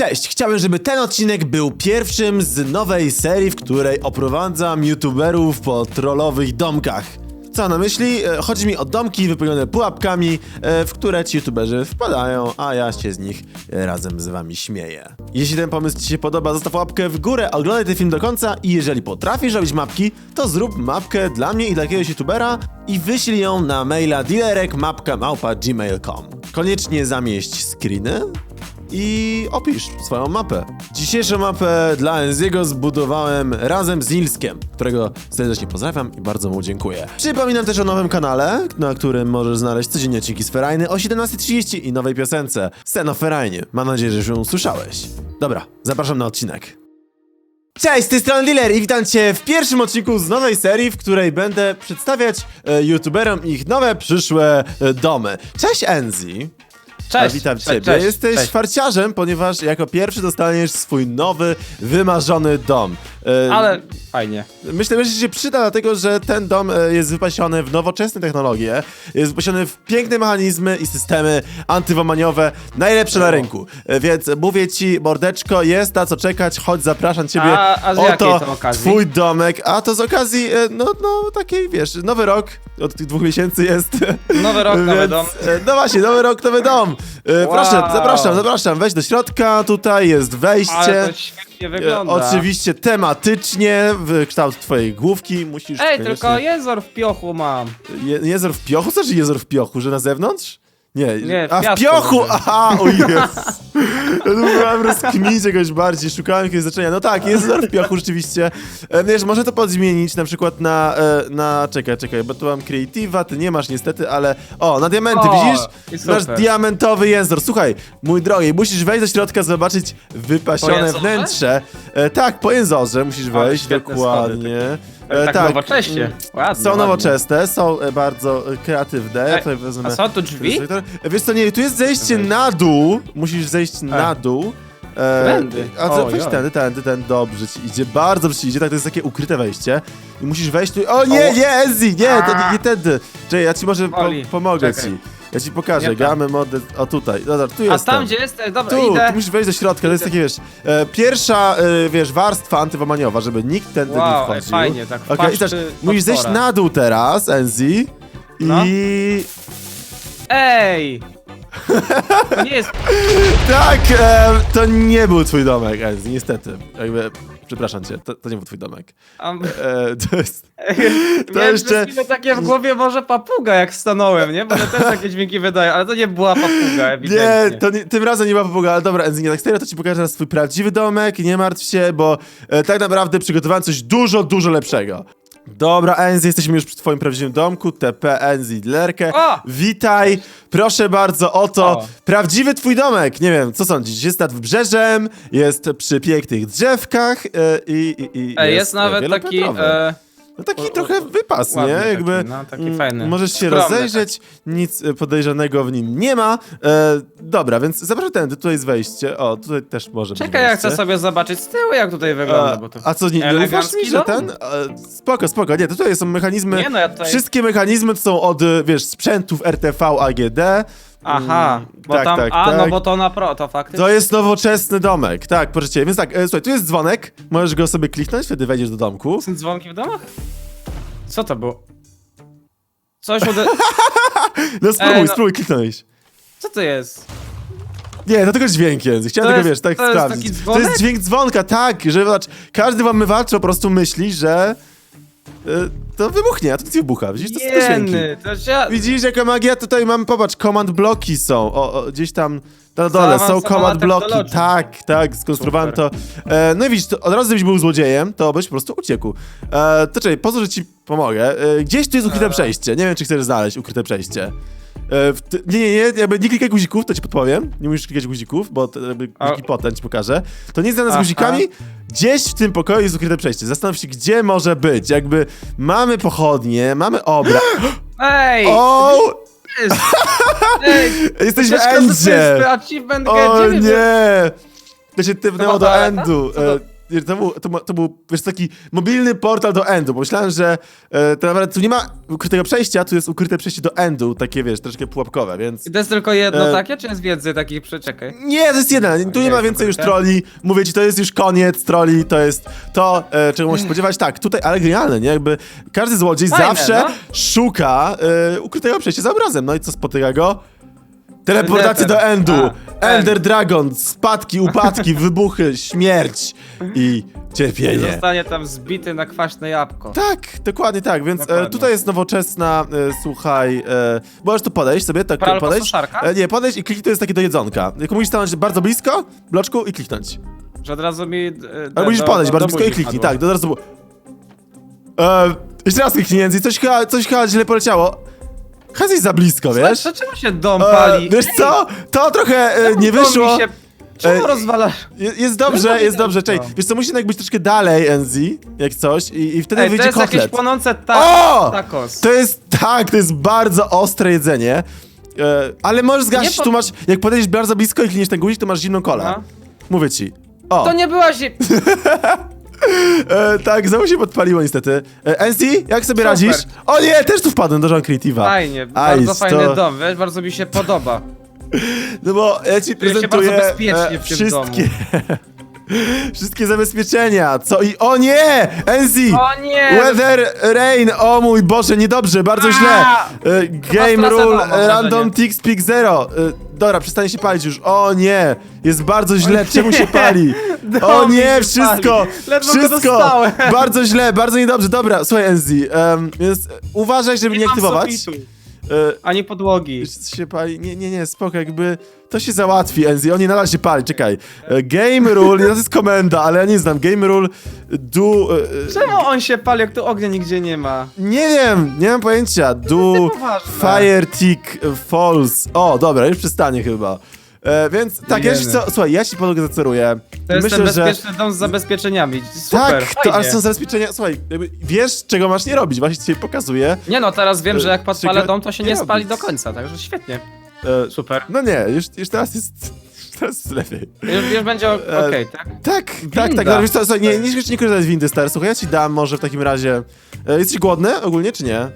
Cześć, chciałem, żeby ten odcinek był pierwszym z nowej serii, w której oprowadzam youtuberów po trollowych domkach. Co na myśli? E, Chodzi mi o domki wypełnione pułapkami, e, w które ci youtuberzy wpadają, a ja się z nich e, razem z wami śmieję. Jeśli ten pomysł ci się podoba, zostaw łapkę w górę, oglądaj ten film do końca i jeżeli potrafisz robić mapki, to zrób mapkę dla mnie i dla jakiegoś youtubera i wyślij ją na maila dealerek.mapka.gmail.com Koniecznie zamieść screeny, i opisz swoją mapę. Dzisiejszą mapę dla Enziego zbudowałem razem z Nilskiem, którego serdecznie pozdrawiam i bardzo mu dziękuję. Przypominam też o nowym kanale, na którym możesz znaleźć codziennie odcinki z Ferajny o 17.30 i nowej piosence Scen o Ferajnie. Mam nadzieję, że ją usłyszałeś. Dobra, zapraszam na odcinek. Cześć, z tej strony Dealer i witam cię w pierwszym odcinku z nowej serii, w której będę przedstawiać e, youtuberom ich nowe przyszłe e, domy. Cześć Enzi. Cześć, A witam cześć, ciebie. cześć, Jesteś cześć. farciarzem, ponieważ jako pierwszy dostaniesz swój nowy, wymarzony dom. E, Ale fajnie. Myślę, że się przyda, dlatego że ten dom e, jest wypasiony w nowoczesne technologie, jest wypasiony w piękne mechanizmy i systemy antywomaniowe, najlepsze na rynku. E, Więc mówię ci, mordeczko, jest na co czekać, chodź, zapraszam ciebie. A- a z jakiej Oto to okazji? twój domek, a to z okazji, e, no, no, takiej, wiesz, nowy rok, od tych dwóch miesięcy jest. Nowy rok, nowy Więc, dom. e, No właśnie, nowy rok, nowy dom. E, Proszę, Wow. zapraszam, zapraszam, weź do środka, tutaj jest wejście. Ale to świetnie E, wygląda. Oczywiście tematycznie, w kształt twojej główki musisz Ej, koniecznie- tylko jezor w piochu mam. Je, jezor w piochu? Co, że jezor w piochu? Że na zewnątrz? Nie, Nie, w a w piasku piochu! Aha, o jest! Ja tu próbowałem rozkminić jakoś bardziej, szukałem jakiegoś znaczenia. No tak, jezor w piochu rzeczywiście. E, Wiesz, może to podzmienić na przykład na, e, na... Czekaj, czekaj, bo tu mam Creative'a, ty nie masz niestety, ale... O, na diamenty, O, widzisz? Masz diamentowy jezor. Słuchaj, mój drogi, musisz wejść do środka, zobaczyć wypasione wnętrze. E, tak, po jezorze musisz wejść, świetne dokładnie. Ale tak nowocześnie. Mm, Ładnie, Są ładnie. nowoczesne, są e, bardzo e, kreatywne. Ja Ej, tutaj wezmę... A są tu drzwi? E, Wiesz co, nie, tu jest zejście na dół. Musisz zejść na dół. E, Tędy. A co, O, weź joj. tędy, tędy, tędy, dobrze ci idzie, bardzo ci idzie, tak to jest takie ukryte wejście. I musisz wejść tu, o nie, O. nie, Ezzy, nie, to nie, nie tędy. Czekaj, ja ci może po, pomogę Czekaj. ci. Ja ci pokażę, Nie tam. gamy, mody, o tutaj, dobra, tu A jestem. tam gdzie jesteś? Dobra, Tu, idę. tu musisz wejść do środka, to jest takie, wiesz, e, pierwsza, e, wiesz, warstwa antywomaniowa, żeby nikt nie Wow, wchodził. ej, fajnie, tak Okej, i też musisz zejść na dół teraz, Enzi. No. I Ej! To nie jest... tak, e, to nie był twój domek, Enzi, niestety. Jakby, przepraszam cię, to, to nie był twój domek. Um, E, to jest... Miałem jeszcze- takie w głowie może papuga jak stanąłem, nie? Bo one też takie dźwięki wydają, ale to nie była papuga ewidentnie. Nie, to nie, tym razem nie ma papuga, ale dobra, Enzi, nie tak serio, to ci pokażę teraz swój prawdziwy domek, nie martw się, bo e, tak naprawdę przygotowałem coś dużo, dużo lepszego. Dobra, Enzi, jesteśmy już przy twoim prawdziwym domku, TP Enzi Dlerkę. O! Witaj, proszę bardzo, oto O. prawdziwy twój domek. Nie wiem, co sądzisz, jest nad wybrzeżem, jest przy pięknych drzewkach e, i, i, i Ej, jest, jest nawet taki... wielopiętrowy. E, No taki o- o- trochę wypas, nie? taki, Jakby no, taki fajny. możesz się Skromny rozejrzeć, nic e, podejrzanego w nim nie ma. E, dobra, więc zapraszam tędy, tutaj jest wejście. O, tutaj też może być Czekaj, ja chcę sobie zobaczyć z tyłu, jak tutaj wygląda, bo to... A, co, nie, nie ufasz mi, że ten? E, spoko, spoko, nie, tutaj są mechanizmy, Nie no, ja tutaj... wszystkie mechanizmy to są od, e, wiesz, sprzętów RTV AGD. Aha, Mm, bo tak, tam... tak, a, tak. no bo to na pro, to faktycznie... To jest nowoczesny domek, tak, proszę cię. Więc tak, e, słuchaj, tu jest dzwonek, możesz go sobie kliknąć, wtedy wejdziesz do domku. Są dzwonki w domach? Co to było? Coś ude... No spróbuj, Ej, no- spróbuj kliknąć. Co to jest? Nie, to tylko dźwięk jest. Chciałem To tylko, jest- wiesz, tak to jest sprawdzić. taki to dzwonek? jest dźwięk dzwonka, tak, że zobacz, każdy włamywacz po prostu myśli, że to wybuchnie, a to nie wybucha. Widzisz, to są te dźwięki. Jeny, to się... Widzisz, jaka magia tutaj mam, popatrz, command bloki są, o, o, gdzieś tam na dole są command bloki, technologia. tak, tak, skonstruowałem to. E, no i widzisz, to od razu gdybyś był złodziejem, to byś po prostu uciekł. E, to czekaj, pozwól, że ci pomogę. E, gdzieś tu jest ukryte Dobra. przejście, nie wiem, czy chcesz znaleźć ukryte przejście. E, w nie, nie, nie, jakby nie klikaj guzików, to ci podpowiem. Nie musisz klikać guzików, bo to jakby guziki potem ci pokażę. To nie jest z guzikami. Gdzieś w tym pokoju jest ukryte przejście. Zastanów się, gdzie może być. Jakby mamy pochodnie, mamy obraz. Ej! O! jest. Ej! Jesteśmy Ucieczka z endzie! O nie! To się typnęło do toaleta? endu. To- E, to był, to, to był wiesz, taki mobilny portal do endu, bo myślałem, że e, to nawet tu nie ma ukrytego przejścia, tu jest ukryte przejście do endu, takie wiesz, troszkę pułapkowe, więc... I to jest tylko jedno E, takie, czy jest więcej takich przeczekaj? Nie, to jest jeden, tu nie ma więcej już troli, mówię ci, to jest już koniec troli, to jest to, e, czego możesz spodziewać, tak, tutaj, ale genialne, nie, jakby każdy złodziej Fajne, zawsze no. szuka e, ukrytego przejścia za obrazem, no i co spotyka go? Teleportację do endu, A, Ender Dragon, spadki, upadki, wybuchy, śmierć i I cierpienie. zostanie tam zbity na kwaśne jabłko. Tak, dokładnie tak, więc e, Dokładnie. tutaj jest nowoczesna, e, słuchaj, e, możesz tu podejść sobie, tak Pralko podejść. suszarka? E, nie, podejść i kliknij, to jest takie do jedzonka. Jak musisz stanąć bardzo blisko, bloczku i kliknąć. Że od razu mi... e, Ale musisz do- podejść do- bardzo do blisko i buzi kliknij, padło. tak, to było. E, jeszcze raz kliknij, Jędzy, coś chyba, coś chyba źle poleciało. Jesteś za blisko, wiesz? Dlaczego się dom E, pali? wiesz Ej, co? To trochę e, czemu nie dom mi wyszło. Się... Czemu E, rozwalasz? Je- Jest dobrze, jest dobrze, czekaj. no. Wiesz co, musi jednak być troszkę dalej, Enzi, jak coś, i, i wtedy Ej, to wyjdzie jest jakieś kotlet. płonące ta O! tacos. To jest, tak, to jest bardzo ostre jedzenie. E, ale możesz zgasić, po- tu masz, jak podejdziesz bardzo blisko i kliniesz ten guzik, to masz zimną kolę. No. Mówię ci. O, To nie była się... e, tak, znowu się podpaliło niestety. E, NC, jak sobie Super. radzisz? O nie, też tu wpadłem do Jean Creative'a. Fajnie, Aj, bardzo fajny to- dom, wiesz, bardzo mi się podoba. No bo ja ci Czuję się prezentuję bardzo bezpiecznie e, w tym wszystkie... wszystkie zabezpieczenia, co i... O nie! Enzi! O nie! Weather Rain, o mój Boże, niedobrze, bardzo A! źle. E, Game stracę Rule, mam e, Random wrażenie. Tick Peak Zero. E, Dobra, przestanie się palić już. O nie, jest bardzo źle, czemu się pali? O mi nie, się wszystko, pali. Ledwo go wszystko. dostałem. Bardzo źle, bardzo niedobrze. Dobra, słuchaj Enzi, em, więc uważaj, żeby nie, mam aktywować. sufitu, E, Ani podłogi. się pali. Nie, nie, nie, spoko, jakby to się załatwi, Enzi. On nie nadal się pali, czekaj. E, Game rule, to jest komenda, ale ja nie znam. Game rule do. e, e, Czemu on się pali, jak tu ognia nigdzie nie ma? Nie wiem, nie mam pojęcia. Do. Fire Tick Falls. O, dobra, już przestanie chyba. E, więc tak, ja ci co, słuchaj, ja ci podłogę zaceruję. To jest Myślę, ten że bezpieczny dom z zabezpieczeniami. Super, tak, to fajnie. aż są zabezpieczenia. Słuchaj, jakby wiesz, czego masz nie robić. Właśnie ci pokazuję. Nie no, teraz wiem, że jak E, podpalę czego dom, to się nie nie spali do robić. końca, także świetnie. E, Super. no nie, już, już teraz jest. Teraz jest lepiej. Już, już będzie o- E, okej, tak? Tak, tak, tak. No, wiesz co, słuchaj, nie, nie, nie korzystaj z windy, stary. Słuchaj, ja ci dam może w takim razie. E, jesteś głodny ogólnie, czy nie?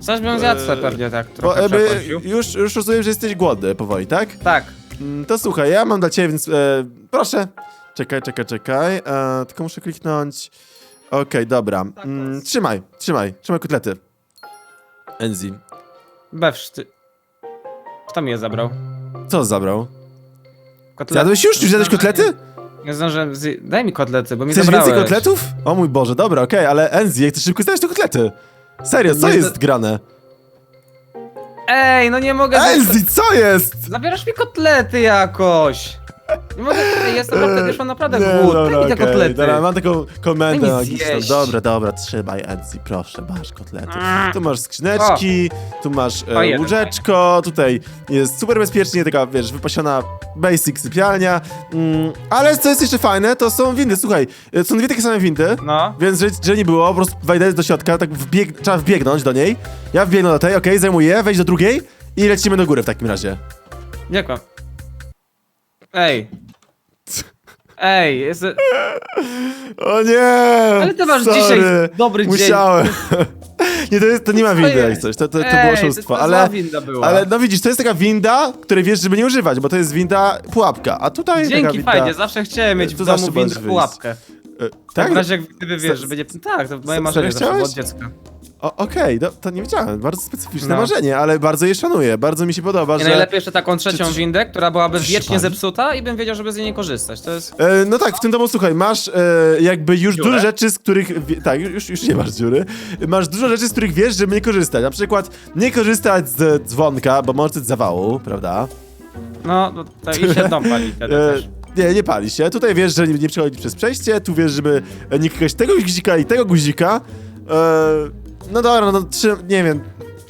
Coś bym zjadł sobie e, pewnie tak Bo trochę jakby przekąsił. już, już rozumiem, że jesteś głodny powoli, tak? Tak. Mm, To słuchaj, ja mam dla ciebie, więc e, proszę. Czekaj, czekaj, czekaj. E, tylko muszę kliknąć. Okej, dobra. Mm, trzymaj, trzymaj, trzymaj kotlety. Enzi. Bewsz, ty... Kto mi je zabrał? Co zabrał? Kotlety. Zjadłeś już? Już zjadłeś kotlety? Nie zdążyłem zje... Daj mi kotlety, bo mi Chcesz zabrałeś. więcej kotletów? O mój Boże, dobra, okej, ale Enzi, jak ty szybko zdajesz te kotlety? Serio, co Nie, jest to- grane? Ej, no nie mogę... Enzi, co jest? Zabierasz mi kotlety jakoś. Nie mogę, Ej, jestem naprawdę, mam naprawdę Nie, głód. dobra, Daj mi te okej, kotlety. Dobra, mam taką komendę Daj mi zjeść. Dobra, dobra, trzymaj Enzi, proszę, masz kotlety. Mm. Tu masz skrzyneczki, tu masz e, Fajnie, łóżeczko, tutaj jest super bezpiecznie, taka, wiesz, wypasiona basic sypialnia. Mm, ale co jest jeszcze fajne, to są windy, słuchaj, e, są dwie takie same windy. No. Więc, że, że nie było, po prostu wejdę do środka, tak wbieg trzeba wbiegnąć do niej. Ja wbiegnę do tej, okej, zajmuję, wejść do drugiej i lecimy do góry w takim razie. Dziękuję. Ej. Ej, jest... O nie! Ale ty masz sorry. dzisiaj dobry dzień. Musiałem. nie, to, jest, to nie ma windy jak coś, to, to, to Ej, było oszustwo, to ale... zła winda była. Ale no widzisz, to jest taka winda, której wiesz, żeby nie używać, bo to jest winda pułapka, a tutaj taka Dzięki, winda... fajnie, zawsze chciałem mieć w domu windę pułapkę. E, Tak? W razie jak gdyby wiesz, Se- że będzie... Tak, to moje marzenie zawsze od dziecka. O, Okej, no, to nie wiedziałem, bardzo specyficzne No. marzenie, ale bardzo je szanuję, bardzo mi się podoba, I że... najlepiej jeszcze taką trzecią Czy- czy- windę, która byłaby się wiecznie pali? zepsuta i bym wiedział, żeby z niej nie korzystać. To jest... E, no tak, w tym domu słuchaj, masz e, jakby już Dziurę? dużo rzeczy, z których. Wie, tak, już, już nie masz dziury. Masz dużo rzeczy, z których wiesz, żeby nie korzystać. Na przykład nie korzystać z dzwonka, bo może być zawału, prawda? No, no to i się dom pali wtedy E, też. nie, nie pali się. Tutaj wiesz, że nie, nie przechodzić przez przejście, tu wiesz, żeby nie klikać tego guzika i tego guzika. E, no dobra, no trzy, nie wiem.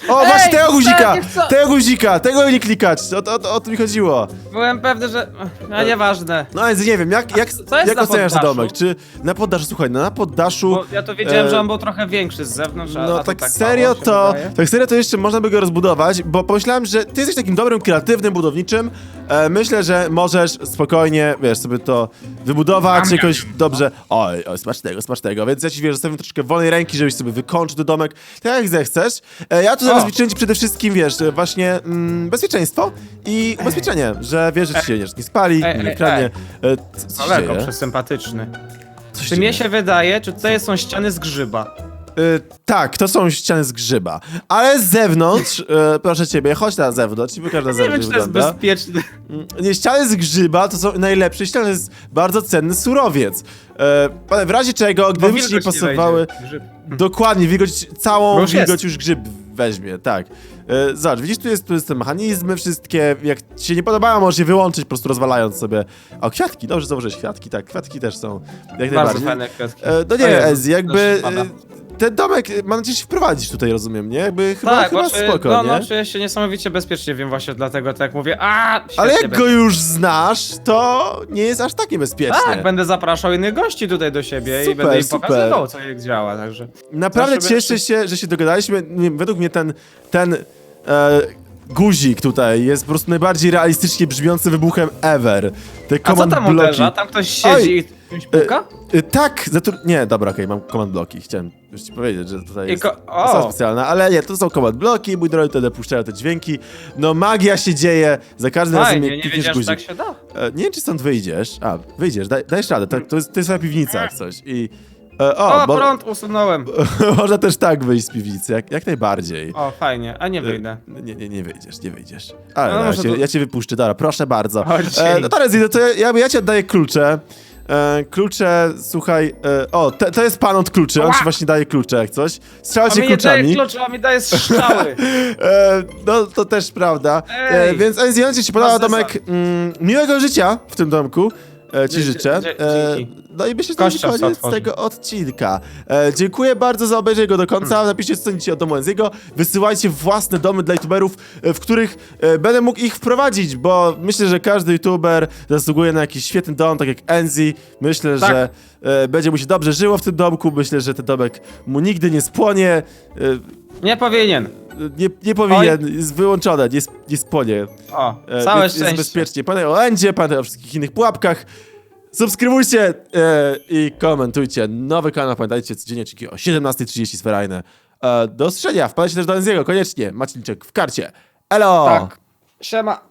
O, Ej, właśnie tego guzika! Tego guzika! Tego nie klikać! O, to- o, to- o to mi chodziło. Byłem pewny, że... No nieważne. No więc nie wiem, jak, jak, co jest jak na oceniasz ten poddaszu? domek? Czy na poddaszu, słuchaj, no na poddaszu... Bo ja to wiedziałem, e, że on był trochę większy z zewnątrz, a, a No to tak, tak serio mało się to, wydaje. tak serio to jeszcze można by go rozbudować, bo pomyślałem, że ty jesteś takim dobrym, kreatywnym budowniczym. E, myślę, że możesz spokojnie, wiesz, sobie to wybudować jakoś dobrze. Oj, oj, smacznego, smacznego. Więc ja ci wiesz, zostawiam troszkę wolnej ręki, żebyś sobie wykończył ten domek, tak jak zechcesz. E, ja tu Zabezpieczyłem ci przede wszystkim, wiesz, właśnie mm, bezpieczeństwo i ubezpieczenie, że wiesz, że ci się nie, nie spali, Ej, nie ej, kradnie. E, co, co się Kolego, dzieje? przesympatyczny. Co Czy się mnie dzieje? się wydaje, czy tutaj są ściany z grzyba? Y, tak, to są ściany z grzyba. Ale z zewnątrz, y, proszę ciebie, chodź na zewnątrz i pokaż na Nie zewnątrz. wiem, czy to jest wygląda. bezpieczne. Mm, Nie, ściany z grzyba to są najlepsze ściany, to jest bardzo cenny surowiec. E, ale w razie czego, gdyby ci nie wilgoć pasowały, wejdzie. Grzyb. dokładnie, wilgoć, całą Bo już wilgoć już grzyb weźmie, tak. E, zobacz, widzisz, tu jest, tu jest te mechanizmy wszystkie, jak ci się nie podobają, możesz je wyłączyć, po prostu rozwalając sobie. O, kwiatki, dobrze założyłeś kwiatki, tak, kwiatki też są, jak Bardzo najbardziej. fajne kwiatki. E, no nie Ezi, jakby ten domek mam nadzieję się wprowadzić tutaj, rozumiem, nie? Jakby chyba, Tak, chyba spoko, no, nie? no, czuję się niesamowicie bezpiecznie, wiem właśnie dlatego tak mówię, a Ale jak go już znasz, to nie jest aż tak niebezpieczne. Tak, będę zapraszał innych gości tutaj do siebie i Super, będę im super. pokazywał, co jak działa, także... Naprawdę cieszę się, że się dogadaliśmy. Nie, według mnie ten, ten e, guzik tutaj jest po prostu najbardziej realistycznie brzmiący wybuchem ever. Te A co command tam bloki. uderza? Tam ktoś siedzi Oj, i czymś puka? E, tak, zatru... nie, dobra, okej, mam command bloki. Chciałem już ci powiedzieć, że tutaj jest ko- o! osoba specjalna, ale nie, to są command bloki, mój drogi wtedy puszczają te dźwięki. No magia się dzieje, za każdym razem Fajnie, jak nie klikniesz wiedziałem, że guzik. tak się da. E, nie wiem, czy stąd wyjdziesz. A, wyjdziesz, daj, dajesz radę. To, to, jest, to jest twoja piwnica jak coś. I. E, o, O, bo, prąd usunąłem. można też tak wyjść z piwnicy, jak, jak najbardziej. O, fajnie, a nie wyjdę. E, Nie, nie, nie wyjdziesz, nie wyjdziesz. Ale No, dobra, ja, może cię, to- ja cię wypuszczę, dobra, proszę bardzo. O, E, dzięki. no teraz idę, to ja, ja, ja ci oddaję klucze. E, klucze, słuchaj, e, o, te, to jest pan od kluczy, on ci właśnie daje klucze jak coś. Strzela cię mi nie daje kluczami. kluczy, a mi daje strzały. E, no, to też prawda. E, Ej! więc Enzi, on ci się podoba domek. Mm, miłego życia w tym domku. E, ci życzę. E, no i myślę, że to będzie Kościa koniec otworzy. tego odcinka. E, dziękuję bardzo za obejrzenie go do końca. Hmm. Napiszcie, co sądzicie o domu Enziego. Wysyłajcie własne domy dla youtuberów, e, w których e, będę mógł ich wprowadzić, bo myślę, że każdy youtuber zasługuje na jakiś świetny dom, tak jak Enzi. Myślę, Tak. że e, będzie mu się dobrze żyło w tym domku. Myślę, że ten domek mu nigdy nie spłonie. E, Nie powinien. Nie, nie powinien, jest wyłączone, nie, sp- nie spłonie. O, E, całe Jest szczęście. bezpiecznie. Pamiętaj o Endzie, pamiętaj o wszystkich innych pułapkach. Subskrybujcie e, i komentujcie. Nowy kanał, pamiętajcie, codziennie odcinki o 17.30 sferajne. E, do usłyszenia, wpadajcie też do Enziego, koniecznie. Macie liczek w karcie. Elo! Tak. Siema.